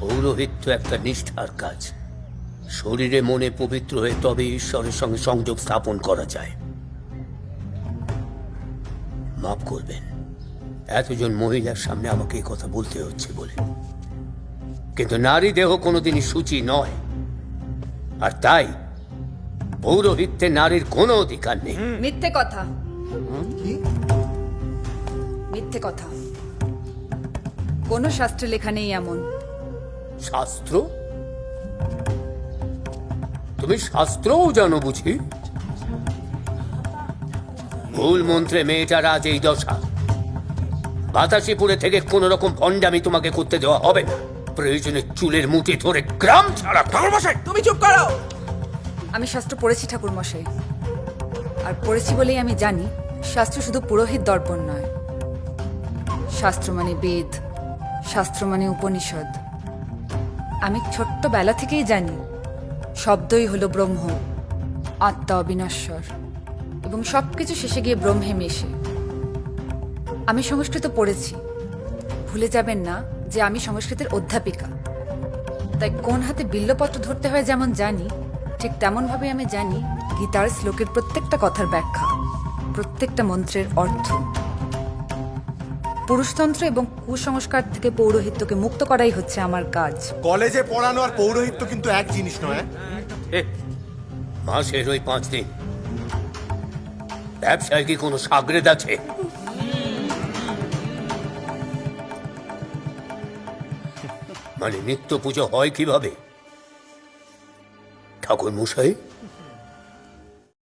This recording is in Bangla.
পৌরোহিত্য একটা নিষ্ঠার কাজ। শরীরে মনে পবিত্র হয়ে তবে ঈশ্বরের সঙ্গে সংযোগ স্থাপন করা যায়। মাফ করবেন এতজন মহিলার সামনে আমাকে এই কথা বলতে হচ্ছে বলে। কিন্তু নারী দেহ কোনোদিনই সূচি নয়। আর তাই পৌরোহিত্যে নারীর কোনো অধিকার নেই। মিথ্যে কথা। মিথ্যে কথা। কোনো শাস্ত্রে লেখা নেই এমন। শাস্ত্র? তুমি শাস্ত্রও জানো বুঝি? ভুল মন্ত্রে মেয়েটার আজ এই দশা। বাতাসিপুরে থেকে কোন রকম ভণ্ডামি তোমাকে করতে দেওয়া হবে না। প্রয়োজনে চুলের মুঠি ধরে গ্রাম ছাড়া ঠাকুরমশাই তুমি চুপ করো। আমি শাস্ত্র পড়েছি ঠাকুর মশাই। আর পড়েছি বলেই আমি জানি শাস্ত্র শুধু পুরোহিত দর্পণ নয়। শাস্ত্র মানে বেদ শাস্ত্র মানে উপনিষদ। আমি ছোট্টবেলা থেকেই জানি, শব্দই হলো ব্রহ্ম, আত্মা অবিনশ্বর, এবং সব কিছু শেষে গিয়ে ব্রহ্মে মেশে। আমি সংস্কৃত পড়েছি। ভুলে যাবেন না যে আমি সংস্কৃতের অধ্যাপিকা। তাই কোন হাতে বিল্লপত্র ধরতে হয় যেমন জানি, ঠিক তেমনভাবে আমি জানি গীতার শ্লোকের প্রত্যেকটা কথার ব্যাখ্যা, প্রত্যেকটা মন্ত্রের অর্থ। পুরুষতন্ত্র এবং কুসংস্কার থেকে পৌরোহিত্যকে মুক্ত করাই হচ্ছে আমার কাজ। কলেজে পড়ানো আর পৌরোহিত্য কিন্তু এক জিনিস নয় এ, মাসের ওই পাঁচ দিন। ব্যবসায় কি কোনো সাগরেদ আছে? মানে নিত্য পুজো হয় কীভাবে? ঠাকুর মশাই